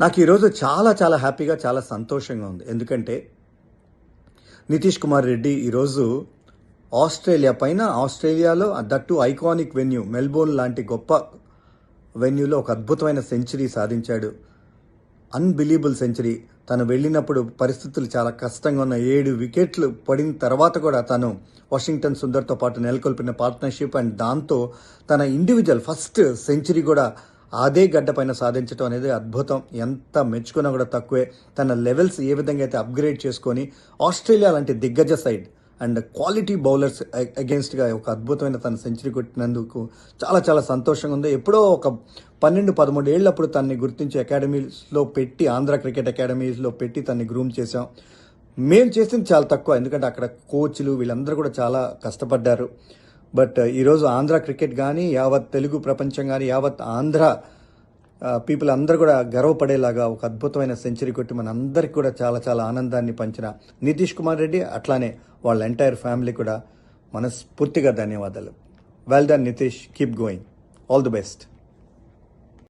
నాకు ఈరోజు చాలా చాలా హ్యాపీగా చాలా సంతోషంగా ఉంది. ఎందుకంటే నితీష్ కుమార్ రెడ్డి ఈరోజు ఆస్ట్రేలియా పైన ఆస్ట్రేలియాలో దట్టు ఐకానిక్ వెన్యూ మెల్బోర్న్ లాంటి గొప్ప వెన్యూలో ఒక అద్భుతమైన సెంచరీ సాధించాడు. Unbelievable century. తను వెళ్ళినప్పుడు పరిస్థితులు చాలా కష్టంగా ఉన్న ఏడు వికెట్లు పడిన తర్వాత కూడా తను వాషింగ్టన్ సుందర్తో పాటు నెలకొల్పిన పార్ట్నర్షిప్ అండ్ దాంతో తన ఇండివిజువల్ ఫస్ట్ సెంచరీ కూడా అదే గడ్డ పైన సాధించడం అనేది అద్భుతం. ఎంత మెచ్చుకున్నా కూడా తక్కువే. తన లెవెల్స్ ఏ విధంగా అయితే అప్గ్రేడ్ చేసుకొని ఆస్ట్రేలియా లాంటి దిగ్గజ సైడ్ అండ్ క్వాలిటీ బౌలర్స్ అగేన్స్ట్గా ఒక అద్భుతమైన తన సెంచరీ కొట్టినందుకు చాలా చాలా సంతోషంగా ఉంది. ఎప్పుడో ఒక పన్నెండు పదమూడు ఏళ్ళప్పుడు తనని గుర్తించి అకాడమీస్లో పెట్టి ఆంధ్ర క్రికెట్ అకాడమీస్లో పెట్టి తనని గ్రూమ్ చేశాం. మేము చేసింది చాలా తక్కువ. ఎందుకంటే అక్కడ కోచ్లు వీళ్ళందరూ కూడా చాలా కష్టపడ్డారు. బట్ uh, ఈరోజు ఆంధ్ర క్రికెట్ కానీ యావత్ తెలుగు ప్రపంచం కానీ యావత్ ఆంధ్ర uh, పీపుల్ అందరూ కూడా గర్వపడేలాగా ఒక అద్భుతమైన సెంచరీ కొట్టి మన అందరికి కూడా చాలా చాలా ఆనందాన్ని పంచిన నితీష్ కుమార్ రెడ్డి అట్లానే వాళ్ళ ఎంటైర్ ఫ్యామిలీ కూడా మనస్ఫూర్తిగా ధన్యవాదాలు. Well done Nitish keep going all the best